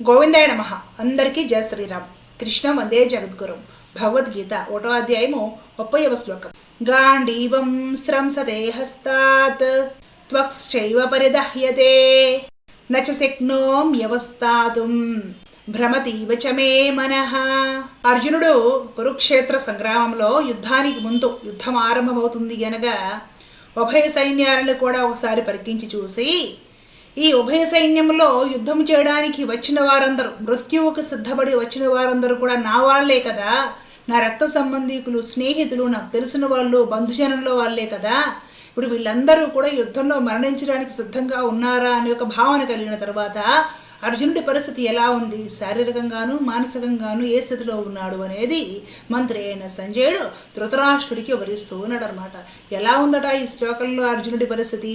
గోవిందాయ నమ. అందరికీ జయ శ్రీరామ్. కృష్ణ వందే జగద్గురు. భగవద్గీత ఒకటో అధ్యాయము ముప్పైవ శ్లోకం. గాంధీవం స్రంసతే హస్తాత్ త్వక్శ్చైవ పరిదహ్యతే. నచ శక్నోమ్యవస్థాతుం భ్రమతీవ చ మే మనః. అర్జునుడు కురుక్షేత్ర సంగ్రామంలో యుద్ధానికి ముందు యుద్ధం ఆరంభమవుతుంది అనగా ఉభయ సైన్యాలను కూడా ఒకసారి పరికించి చూసి ఈ ఉభయ సైన్యంలో యుద్ధం చేయడానికి వచ్చిన వారందరూ మృత్యువుకు సిద్ధపడి వచ్చిన వారందరూ కూడా నా వాళ్ళే కదా? నా రక్త సంబంధీకులు స్నేహితులు నాకు తెలిసిన వాళ్ళు బంధుజనంలో వాళ్ళే కదా? ఇప్పుడు వీళ్ళందరూ కూడా యుద్ధంలో మరణించడానికి సిద్ధంగా ఉన్నారా అనే ఒక భావన కలిగిన తర్వాత అర్జునుడి పరిస్థితి ఎలా ఉంది? శారీరకంగాను మానసికంగాను ఏ స్థితిలో ఉన్నాడు అనేది మంత్రి అయిన సంజయుడు ధృతరాష్ట్రుడికి వివరిస్తూ ఉన్నాడు అనమాట ఎలా ఉందట ఈ శ్లోకంలో అర్జునుడి పరిస్థితి?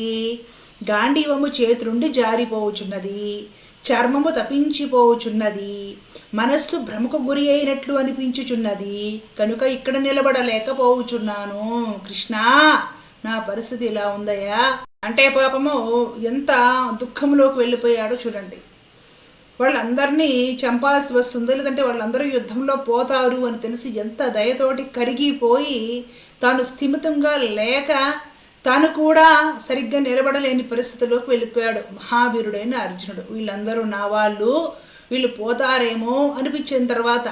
గాంధీవము చేతులుండి జారిపోవుచున్నది చర్మము తప్పించిపోవుచున్నది మనస్సు భ్రమకు గురి అయినట్లు అనిపించుచున్నది. కనుక ఇక్కడ నిలబడలేకపోవుచున్నాను. కృష్ణ నా పరిస్థితి ఇలా ఉందయ్యా. అంటే పాపము ఎంత దుఃఖంలోకి వెళ్ళిపోయాడో చూడండి. వాళ్ళందరినీ చంపాల్సి వస్తుంది లేదంటే వాళ్ళందరూ యుద్ధంలో పోతారు అని తెలిసి ఎంత దయతోటి కరిగిపోయి తాను స్థిమితంగా లేక తాను కూడా సరిగ్గా నిలబడలేని పరిస్థితిలోకి వెళ్ళిపోయాడు. మహావీరుడైన అర్జునుడు. వీళ్ళందరూ నా వాళ్ళు. వీళ్ళు పోతారేమో అనిపించిన తర్వాత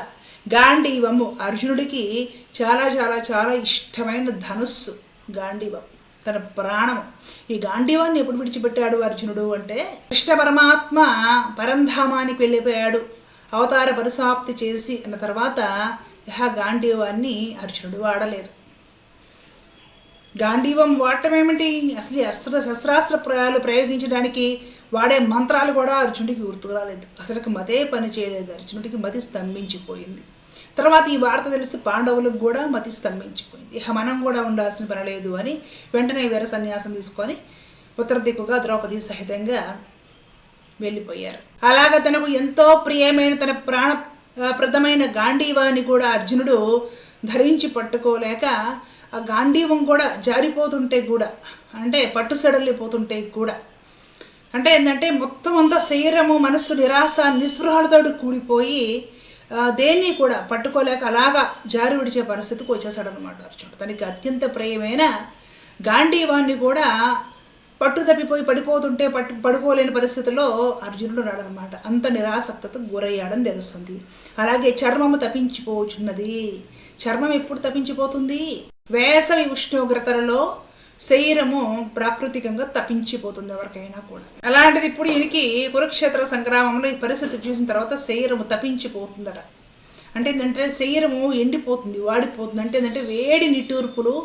గాంధీవము అర్జునుడికి చాలా చాలా చాలా ఇష్టమైన ధనుస్సు గాంధీవం. తన ప్రాణము. ఈ గాంధీవాన్ని ఎప్పుడు విడిచిపెట్టాడు అర్జునుడు అంటే కృష్ణ పరమాత్మ పరంధామానికి వెళ్ళిపోయాడు. అవతార పరిసమాప్తి చేసి అన్న తర్వాత యహ గాంధీవాన్ని అర్జునుడు వాడలేదు. గాంధీవం వాడటం ఏమిటి? అసలు అస్త్ర శస్త్రాస్త్ర ప్రయాలు ప్రయోగించడానికి వాడే మంత్రాలు కూడా అర్జునుడికి గుర్తుకు రాలేదు. అసలుకి మతే పని చేయలేదు. అర్జునుడికి మతి స్తంభించిపోయింది. తర్వాత ఈ వార్త తెలిసి పాండవులకు కూడా మతి స్తంభించిపోయింది. ఇక మనం కూడా ఉండాల్సిన పని లేదు అని వెంటనే వీర సన్యాసం తీసుకొని ఉత్తర దిక్కుగా ద్రౌపది సహితంగా వెళ్ళిపోయారు. అలాగ తనకు ఎంతో ప్రియమైన తన ప్రాణ ప్రదమైన గాంధీవాన్ని కూడా అర్జునుడు ధరించి పట్టుకోలేక ఆ గాంధీవం కూడా జారిపోతుంటే కూడా అంటే పట్టు సడలిపోతుంటే కూడా. అంటే ఏంటంటే మొత్తం అంతా శరీరము మనస్సు నిరాశ నిస్పృహలతో కూడిపోయి దేన్ని కూడా పట్టుకోలేక అలాగా జారి విడిచే పరిస్థితికి వచ్చేసాడు అనమాట అర్జునుడు. తనకి అత్యంత ప్రియమైన గాంధీవాన్ని కూడా పట్టు తప్పిపోయి పడిపోతుంటే పట్టు పడుకోలేని పరిస్థితిలో అర్జునుడు ఉన్నాడనమాట అంత నిరాసక్తకు గురయ్యాడని తెలుస్తుంది. అలాగే చర్మము తప్పించిపోచున్నది. చర్మం ఎప్పుడు తప్పించిపోతుంది? వేసవి ఉష్ణోగ్రతలలో శరీరము ప్రాకృతికంగా తప్పించిపోతుంది ఎవరికైనా కూడా. అలాంటిది ఇప్పుడు ఈయనకి కురుక్షేత్ర సంగ్రామంలో ఈ పరిస్థితి చూసిన తర్వాత శరీరము తప్పించిపోతుందట. అంటే ఏంటంటే శరీరము ఎండిపోతుంది వాడిపోతుంది. అంటే ఏంటంటే వేడి నిట్టూర్పులు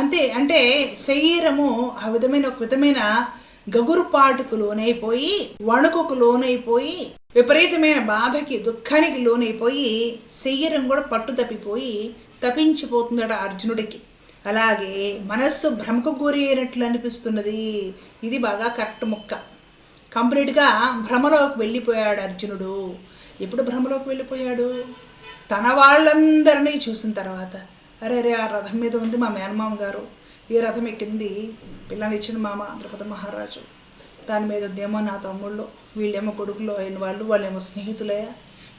అంతే. అంటే శరీరము ఆ విధమైన ఒక విధమైన గగురుపాటుకు లోనైపోయి వణుకుకు లోనైపోయి విపరీతమైన బాధకి దుఃఖానికి లోనైపోయి శరీరం కూడా పట్టు తప్పిపోయి తప్పించిపోతుందట అర్జునుడికి. అలాగే మనస్సు భ్రమకు గురి అయినట్లు అనిపిస్తున్నది. ఇది బాగా కరెక్ట్ ముక్క. కంప్లీట్గా భ్రమలోకి వెళ్ళిపోయాడు అర్జునుడు. ఎప్పుడు భ్రమలోకి వెళ్ళిపోయాడు? తన వాళ్ళందరినీ చూసిన తర్వాత. అరే అరే ఆ రథం మీద ఉంది మా మేనమామ గారు. ఈ రథం ఎక్కింది పిల్లనిచ్చిన మామ ద్రౌపది మహారాజు. దాని మీద ఉందేమో నా తమ్ముళ్ళు వీళ్ళేమో కొడుకులు అయిన వాళ్ళు వాళ్ళేమో స్నేహితులే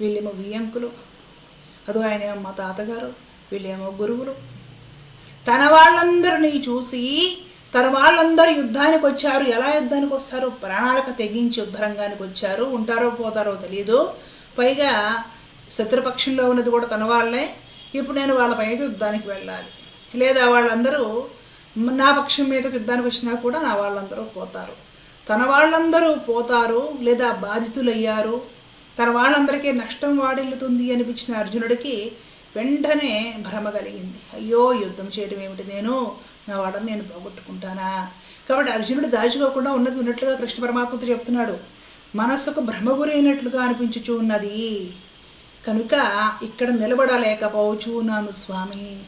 వీళ్ళేమో వియ్యంకులు. అదో ఆయన మా తాతగారు. వీళ్ళేమో గురువులు. తన వాళ్ళందరినీ చూసి తన వాళ్ళందరూ యుద్ధానికి వచ్చారు. ఎలా యుద్ధానికి వస్తారు? ప్రాణాలకు తెగించి యుద్ధరంగానికి వచ్చారు. ఉంటారో పోతారో తెలియదు పైగా శత్రుపక్షంలో ఉన్నది కూడా తన వాళ్ళే. ఇప్పుడు నేను వాళ్ళ పైకి యుద్ధానికి వెళ్ళాలి. లేదా వాళ్ళందరూ నా పక్షం మీద యుద్ధానికి వచ్చినా కూడా నా వాళ్ళందరూ పోతారు. తన వాళ్ళందరూ పోతారు లేదా బాధితులయ్యారు. తన వాళ్ళందరికీ నష్టం వాడిల్లుతుంది అనిపించిన అర్జునుడికి వెంటనే భ్రమ కలిగింది. అయ్యో యుద్ధం చేయడం ఏమిటి నేను? నా వాడని నేను పోగొట్టుకుంటానా? కాబట్టి అర్జునుడు దాచుకోకుండా ఉన్నది ఉన్నట్లుగా కృష్ణ పరమాత్మతో చెప్తున్నాడు. మనస్సుకు భ్రమ గురైనట్లుగా అనిపించుచు ఉన్నది. కనుక ఇక్కడ నిలబడలేకపోవచ్చు నాను స్వామి.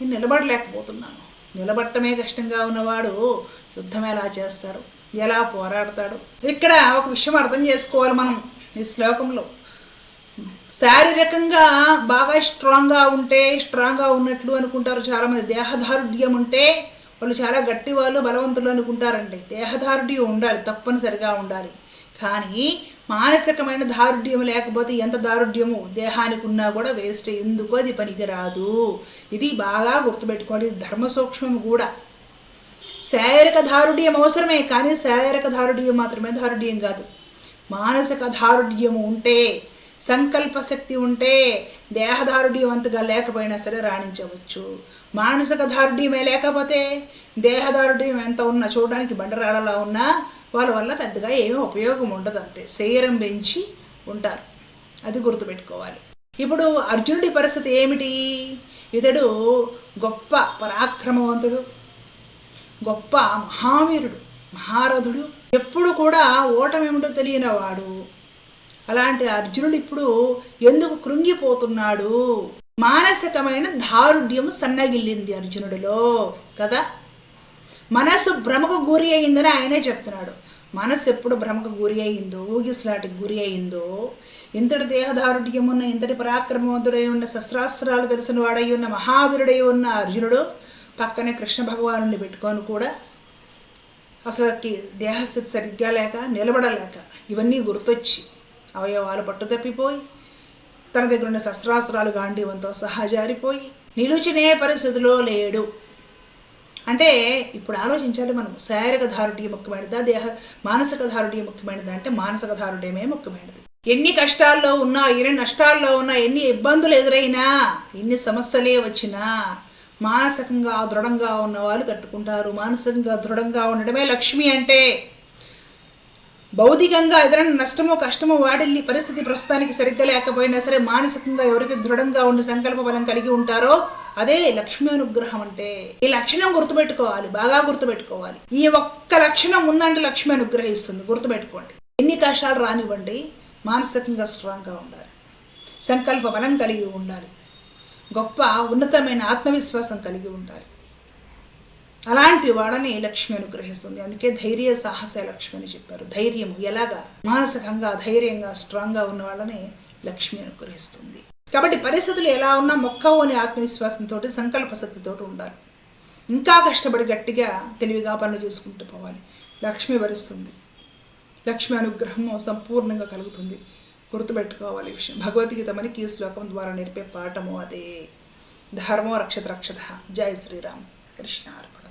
నేను నిలబడలేకపోతున్నాను. నిలబడటమే కష్టంగా ఉన్నవాడు యుద్ధం ఎలా చేస్తాడు? ఎలా పోరాడతాడు? ఇక్కడ ఒక విషయం అర్థం చేసుకోవాలి మనం ఈ శ్లోకంలో. శారీరకంగా బాగా స్ట్రాంగ్గా ఉంటే స్ట్రాంగ్గా ఉన్నట్లు అనుకుంటారు చాలామంది. దేహదారుఢ్యం ఉంటే వాళ్ళు చాలా గట్టి వాళ్ళు బలవంతులు అనుకుంటారండి. దేహదారుఢ్యం ఉండాలి తప్పనిసరిగా ఉండాలి. కానీ మానసికమైన దారుఢ్యం లేకపోతే ఎంత దారుఢ్యము? దేహానికి ఉన్నా కూడా వేస్ట్ ఎందుకు అది పనికిరాదు? ఇది బాగా గుర్తుపెట్టుకోండి. ధర్మ సూక్ష్మం కూడా. శారీరక దారుఢ్యం అవసరమే కానీ శారీరక దారుఢ్యం మాత్రమే దారుఢ్యం కాదు. మానసిక దారుఢ్యము ఉంటే సంకల్ప శక్తి ఉంటే దేహదారుఢ్యం లేకపోయినా సరే రాణించవచ్చు. మానసిక దారుడీమే లేకపోతే దేహదారుఢ్యం ఎంత ఉన్నా చూడడానికి బండరాళ్ళలా ఉన్నా వాళ్ళ వల్ల పెద్దగా ఏమీ ఉపయోగం ఉండదు అంతే. శరీరం పెంచి ఉంటారు. అది గుర్తుపెట్టుకోవాలి. ఇప్పుడు అర్జునుడి పరిస్థితి ఏమిటి? ఇతడు గొప్ప పరాక్రమవంతుడు గొప్ప మహావీరుడు మహారథుడు. ఎప్పుడు కూడా ఓటమేమిటో తెలియని వాడు అలాంటి అర్జునుడు ఇప్పుడు ఎందుకు కృంగిపోతున్నాడు? మానసికమైన దారుఢ్యం సన్నగిల్లింది అర్జునుడిలో కదా? మనసు భ్రమకు గురి అయిందని ఆయనే చెప్తున్నాడు. మనసు ఎప్పుడు భ్రమకు గురి అయిందో ఊగిసలాటికి గురి అయిందో ఇంతటి దేహదారుఢ్యమున్న ఇంతటి పరాక్రమవంతుడై ఉన్న శస్త్రాస్త్రాలు తెలిసిన వాడై ఉన్న మహావీరుడై ఉన్న అర్జునుడు పక్కనే కృష్ణ భగవానుడిని పెట్టుకొని కూడా అసలుకి దేహస్థితి సరిగ్గా లేక నిలబడలేక ఇవన్నీ గుర్తొచ్చి అవయవాలు పట్టుదప్పిపోయి తన దగ్గర ఉన్న శస్త్రాస్త్రాలు గాంధీవంతో సహా జారిపోయి నిలుచునే పరిస్థితిలో లేడు. అంటే ఇప్పుడు ఆలోచించాలి మనం శారీరక ధారుడి ముఖ్యమైనదా దేహ మానసిక ధారుడి ముఖ్యమైనదా? అంటే మానసిక ధారుడేమే ముఖ్యమైనది. ఎన్ని కష్టాల్లో ఉన్నా ఎన్ని నష్టాల్లో ఉన్నా ఎన్ని ఇబ్బందులు ఎదురైనా ఎన్ని సమస్యలే వచ్చినా మానసికంగా దృఢంగా ఉన్న వాళ్ళు తట్టుకుంటారు. మానసికంగా దృఢంగా ఉండడమే లక్ష్మి అంటే భౌతికంగా ఎదురైన నష్టమో కష్టమో వాడిల్లి పరిస్థితి ప్రస్తుతానికి సరిగ్గా లేకపోయినా సరే మానసికంగా ఎవరైతే దృఢంగా ఉండి సంకల్ప బలం కలిగి ఉంటారో అదే లక్ష్మీ అనుగ్రహం అంటే. ఈ లక్షణం గుర్తుపెట్టుకోవాలి బాగా గుర్తుపెట్టుకోవాలి. ఈ ఒక్క లక్షణం ఉందంటే లక్ష్మి అనుగ్రహిస్తుంది గుర్తుపెట్టుకోండి. ఎన్ని కష్టాలు రానివ్వండి మానసికంగా స్ట్రాంగ్గా ఉండాలి. సంకల్ప బలం కలిగి ఉండాలి. గొప్ప ఉన్నతమైన ఆత్మవిశ్వాసం కలిగి ఉండాలి. అలాంటి వాళ్ళని లక్ష్మి అనుగ్రహిస్తుంది. అందుకే ధైర్య సాహస లక్ష్మి అని చెప్పారు. ధైర్యము ఎలాగా? మానసికంగా ధైర్యంగా స్ట్రాంగ్గా ఉన్న వాళ్ళని లక్ష్మి అనుగ్రహిస్తుంది. కాబట్టి పరిస్థితులు ఎలా ఉన్నా మొక్కవు అనే ఆత్మవిశ్వాసంతో సంకల్ప శక్తితో ఉండాలి. ఇంకా కష్టపడి గట్టిగా తెలివిగా పనులు చేసుకుంటూ పోవాలి. లక్ష్మి వరిస్తుంది. లక్ష్మి అనుగ్రహము సంపూర్ణంగా కలుగుతుంది. గుర్తుపెట్టుకోవాలి విషయం. భగవద్గీత మనకి ఈ శ్లోకం ద్వారా నేర్పే పాఠము అదే. ధర్మో రక్షత రక్షత. జై శ్రీరామ్. కృష్ణార్పణ.